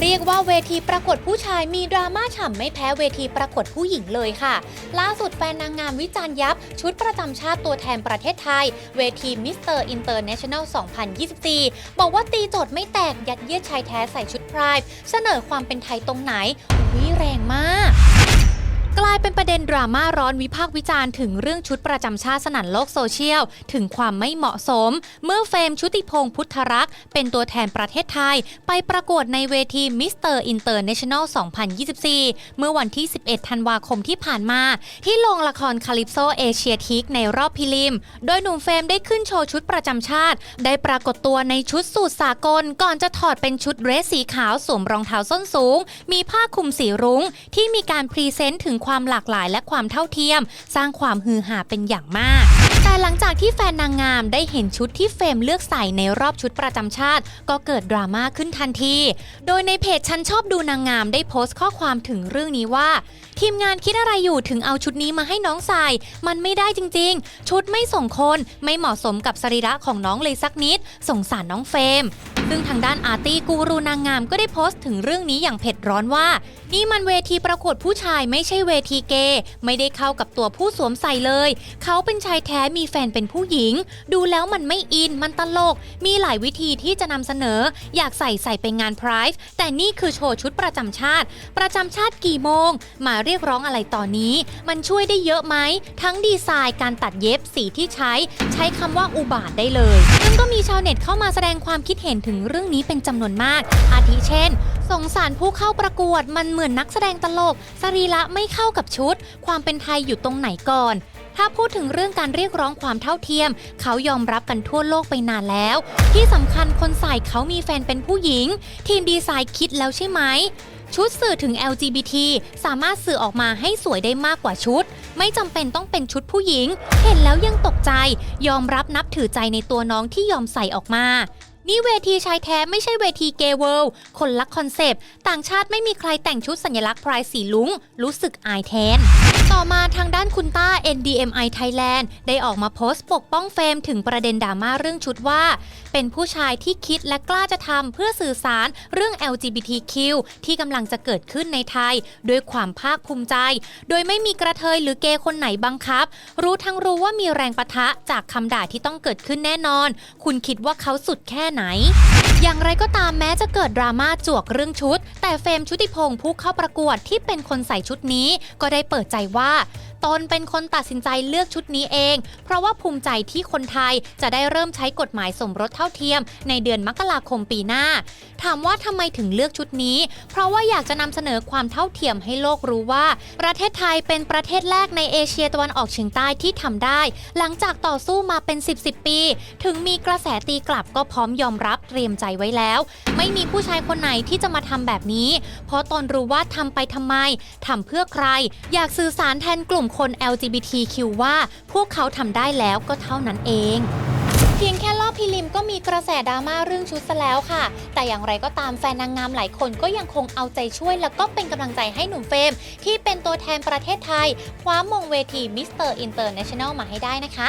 เรียกว่าเวทีประกวดผู้ชายมีดราม่าฉ่ำไม่แพ้เวทีประกวดผู้หญิงเลยค่ะ ล่าสุดแฟนนางงามวิจารณ์ยับ ชุดประจำชาติตัวแทนประเทศไทย เวทีมิสเตอร์อินเตอร์เนชั่นแนล 2024 บอกว่าตีโจทย์ไม่แตกยัดเยียดชายแท้ใส่ชุดพรายเสนอความเป็นไทยตรงไหนวิแรงมาก กลายเป็นประเด็นดราม่าร้อนวิพากษ์วิจารณ์ถึงเรื่องชุดประจำชาติสนั่นโลกโซเชียล ถึงความไม่เหมาะสม เมื่อเฟรมชุติพงศ์พุทธรักษ์เป็นตัวแทนประเทศไทย ไปประกวดในเวทีมิสเตอร์อินเตอร์เนชั่นแนล 2024 เมื่อวันที่ 11 ธันวาคมที่ผ่านมา ที่โรงละครคาลิปโซเอเชียทิกในรอบพิลิม โดยหนุ่มเฟรมได้ขึ้นโชว์ชุดประจำชาติ ได้ปรากฏตัวในชุดสูทสากล ก่อนจะถอดเป็นชุดเดรสสีขาวสวมรองเท้าส้นสูง มีผ้าคลุมสีรุง้งที่มีการพรีเซนต์ถึงความหลากหลายและความเท่าเทียม สร้างความฮือฮาเป็นอย่างมาก แต่หลังากที่แฟนนางงามได้เห็นชุดที่เฟรมเลือกใส่ในรอบชุดประจำชาติ ก็เกิดดราม่าขึ้นทันที โดยในเพจฉันชอบดูนางงามได้โพสต์ข้อความถึงเรื่องนี้ว่า ทีมงานคิดอะไรอยู่ถึงเอาชุดนี้มาให้น้องใส่ มันไม่ได้จริงๆ ชุดไม่ส่งคนไม่เหมาะสมกับสรีระของน้องเลยสักนิด สงสารน้องเฟรมซึ่งทางด้านอาร์ตี้กูรูนางงามก็ได้โพสต์ถึงเรื่องนี้อย่างเผ็ดร้อนว่า นี่มันเวทีประกวดผู้ชายไม่ใช่เวทีเกย์ไม่ได้เข้ากับตัวผู้สวมใส่เลย เขาเป็นชายแท้มีแฟนเป็นผู้หญิง ดูแล้วมันไม่อินมันตลก มีหลายวิธีที่จะนำเสนอ อยากใส่ใส่ไปงานไพรส์แต่นี่คือโชว์ชุดประจำชาติ ประจำชาติกี่โมง มาเรียกร้องอะไรตอนนี้ มันช่วยได้เยอะไหม ทั้งดีไซน์การตัดเย็บสีที่ใช้ ใช้คำว่าอุบาทได้เลยซึ่งก็มีชาวเน็ตเข้ามาแสดงความคิดเห็นถึงเรื่องนี้เป็นจำนวนมาก อาทิเช่น สงสารผู้เข้าประกวดมันเหมือนนักแสดงตลก สรีระไม่เข้ากับชุด ความเป็นไทยอยู่ตรงไหนก่อน ถ้าพูดถึงเรื่องการเรียกร้องความเท่าเทียม เขายอมรับกันทั่วโลกไปนานแล้ว ที่สำคัญคนใส่เขามีแฟนเป็นผู้หญิง ทีมดีไซน์คิดแล้วใช่ไหม ชุดสื่อถึง LGBT สามารถสื่อออกมาให้สวยได้มากกว่าชุด ไม่จำเป็นต้องเป็นชุดผู้หญิง เห็นแล้วยังตกใจ ยอมรับนับถือใจในตัวน้องที่ยอมใส่ออกมานี่เวทีชายแท้ไม่ใช่เวทีเกย์เวิลด์คนละคอนเซปต์ ต่างชาติไม่มีใครแต่งชุดสัญลักษณ์พรายสีลุง รู้สึกอายแทน ต่อมาทาง NDMI Thailand ได้ออกมาโพสต์ปกป้องเฟรมถึงประเด็นดราม่าเรื่องชุดว่า เป็นผู้ชายที่คิดและกล้าจะทำเพื่อสื่อสารเรื่อง LGBTQ ที่กำลังจะเกิดขึ้นในไทย ด้วยความภาคภูมิใจ โดยไม่มีกระเทยหรือเกย์คนไหนบังคับ รู้ทั้งรู้ว่ามีแรงปะทะจากคำด่าที่ต้องเกิดขึ้นแน่นอน คุณคิดว่าเขาสุดแค่ไหนอย่างไรก็ตามแม้จะเกิดดราม่าจวกเรื่องชุด แต่เฟมชุติพงศ์ผู้เข้าประกวดที่เป็นคนใส่ชุดนี้ ก็ได้เปิดใจว่า ตนเป็นคนตัดสินใจเลือกชุดนี้เอง เพราะว่าภูมิใจที่คนไทยจะได้เริ่มใช้กฎหมายสมรสเท่าเทียม ในเดือนมกราคมปีหน้า ถามว่าทำไมถึงเลือกชุดนี้ เพราะว่าอยากจะนำเสนอความเท่าเทียมให้โลกรู้ว่า ประเทศไทยเป็นประเทศแรกในเอเชียตะวันออกเฉียงใต้ที่ทำได้ หลังจากต่อสู้มาเป็น 10 10ปี ถึงมีกระแสตีกลับก็พร้อมยอมรับเตรียมใจไว้แล้ว ไม่มีผู้ชายคนไหนที่จะมาทำแบบนี้ เพราะตนรู้ว่าทำไปทำไมทำเพื่อใคร อยากสื่อสารแทนกลุ่มคน LGBTQ ว่าพวกเขาทำได้แล้วก็เท่านั้นเองเพียงแค่รอบพิลิมก็มีกระแสดราม่าเรื่องชุดซะแล้วค่ะ แต่อย่างไรก็ตามแฟนนางงามหลายคนก็ยังคงเอาใจช่วยแล้วก็เป็นกำลังใจให้หนุ่มเฟรมที่เป็นตัวแทนประเทศไทย คว้ามงเวทีมิสเตอร์อินเตอร์เนชั่นแนลมาให้ได้นะคะ